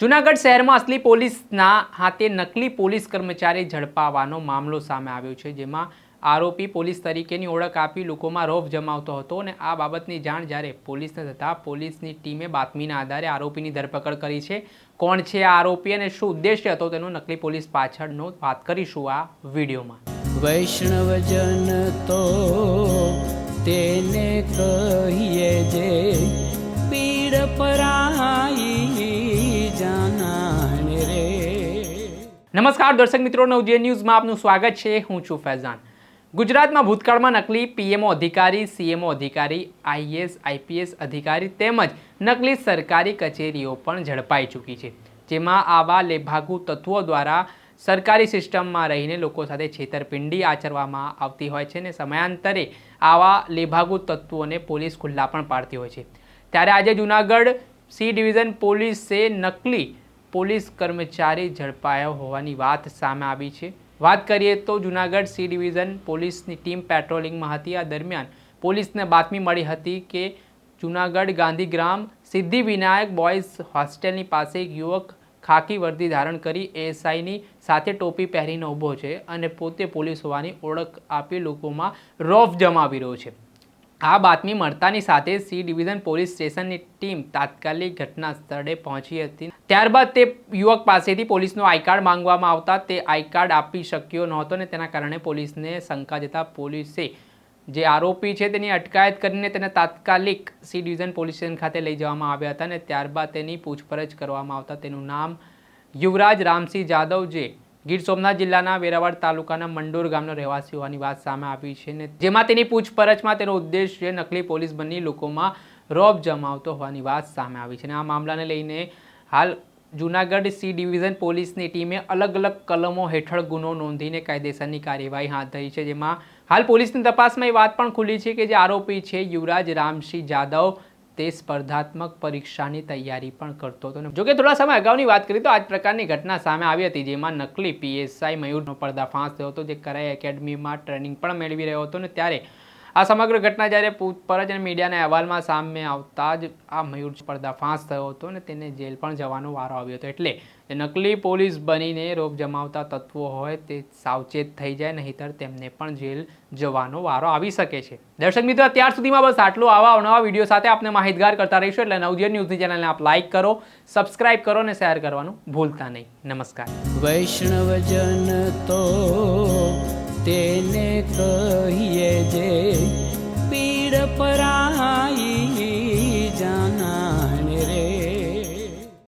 જુનાગઢ શહેરમાં અસલી પોલીસના હાથે નકલી પોલીસ કર્મચારી ઝડપાવાનો મામલો સામે આવ્યો છે, જેમાં આરોપી પોલીસ તરીકેની ઓળખ આપી લોકોમાં રોફ જમાવતો હતો અને આ બાબતની જાણ જ્યારે પોલીસને થતાં પોલીસની ટીમે બાતમીના આધારે આરોપીની ધરપકડ કરી છે. કોણ છે આ આરોપી અને શું ઉદ્દેશ્ય હતો તેનો નકલી પોલીસ પાછળનો વાત કરીશું આ વિડીયોમાં. વૈષ્ણવજન તો તેને કહીએ જે નમસ્કાર દર્શક મિત્રો, નવજીવન ન્યૂઝમાં આપનું સ્વાગત છે. હું છું ફૈઝાન. ગુજરાતમાં ભૂતકાળમાં નકલી પીએમઓ અધિકારી, સીએમઓ અધિકારી આઈએસ આઈપીએસ અધિકારી તેમજ નકલી સરકારી કચેરીઓ પણ ઝડપાઈ ચૂકી છે. જેમાં આવા લેભાગુ તત્વો દ્વારા સરકારી સિસ્ટમમાં રહીને લોકો સાથે છેતરપિંડી આચરવામાં આવતી હોય છે અને સમયાંતરે આવા લેભાગુ તત્વોને પોલીસ ખુલ્લા પણ પાડતી હોય છે. ત્યારે આજે જુનાગઢ સી ડિવિઝન પોલીસે નકલી પોલીસ કર્મચારી ઝડપાયો હોવાની વાત સામે આવી છે. વાત કરીએ તો જુનાગઢ સી ડિવિઝન પોલીસની ટીમ પેટ્રોલિંગમાં હતી. આ દરમિયાન પોલીસને બાતમી મળી હતી કે જુનાગઢ ગાંધીગ્રામ સિદ્ધિ વિનાયક બોયઝ હોસ્ટેલની પાસે એક યુવક ખાકી વર્દી ધારણ કરી એએસઆઈની સાથે ટોપી પહેરીને ઊભો છે અને પોતે પોલીસ હોવાની ઓળખ આપી લોકોમાં રોફ જમાવી રહ્યો છે. આ બાતમી મળતાની સાથે સી ડિવિઝન પોલીસ સ્ટેશનની ટીમ તાત્કાલિક ઘટના સ્થળે પહોંચી હતી. ત્યારબાદ તે યુવક પાસેથી પોલીસનો આઈ કાર્ડ માંગવામાં આવતા તે આઈ કાર્ડ આપી શક્યો નહોતો ને તેના કારણે પોલીસને શંકા જતા પોલીસે જે આરોપી છે તેની અટકાયત કરીને તેને તાત્કાલિક સી ડિવિઝન પોલીસ સ્ટેશન ખાતે લઈ જવામાં આવ્યા હતા અને ત્યારબાદ તેની પૂછપરછ કરવામાં આવતા તેનું નામ યુવરાજ રામસિંહ જાદવ જે ગીર સોમનાથ જિલ્લાના વેરાવળ તાલુકાના મંડોર ગામનો રહેવાસી હોવાની વાત સામે આવી છે ને જેમાં તેની પૂછપરછમાં તેનો ઉદ્દેશ છે નકલી પોલીસ બની લોકોમાં રોબ જમાવતો હોવાની વાત સામે આવી છે અને આ મામલાને લઈને હાલ જુનાગઢ સી ડિવિઝન પોલીસની ટીમે અલગ અલગ કલમો હેઠળ ગુનો નોંધીને કાયદેસરની કાર્યવાહી હાથ ધરી છે, જેમાં હાલ પોલીસની તપાસમાં એ વાત પણ ખુલી છે કે જે આરોપી છે યુવરાજ રામસિંહ જાદવ, તે સ્પર્ધાત્મક પરીક્ષાની તૈયારી પણ કરતો હતો. જોકે થોડા સમય અગાઉની વાત કરી તો આ પ્રકારની ઘટના સામે આવી હતી, જેમાં નકલી પીએસઆઈ મયુરનો પર્દાફાશ થયો હતો, જે કરાઈ એકેડમીમાં ટ્રેનિંગ પણ મેળવી રહ્યો હતો ને ત્યારે આ સમગ્ર ઘટના જ્યારે પૂછપરછ અને મીડિયાના અહેવાલમાં સામે આવતા જ આ મયુર પર્દાફાશ થયો હતો ને તેને જેલ પણ જવાનો વારો આવ્યો હતો. એટલે નકલી પોલીસ બનીને રોપ જમાવતા તત્વો હોય તે સાવચેત થઈ જાય, નહીંતર તેમને પણ જેલ જવાનો વારો આવી શકે છે. દર્શક મિત્રો, અત્યાર સુધીમાં બસ આટલું. આવા અવનવા વીડિયો સાથે આપને માહિતગાર કરતા રહીશું. એટલે નવજીવન ન્યૂઝની ચેનલને આપ લાઇક કરો સબસ્ક્રાઇબ કરો અને શેર કરવાનું ભૂલતા નહીં. નમસ્કાર. વૈષ્ણવજન તો તેને કહીએ જે પરાઈ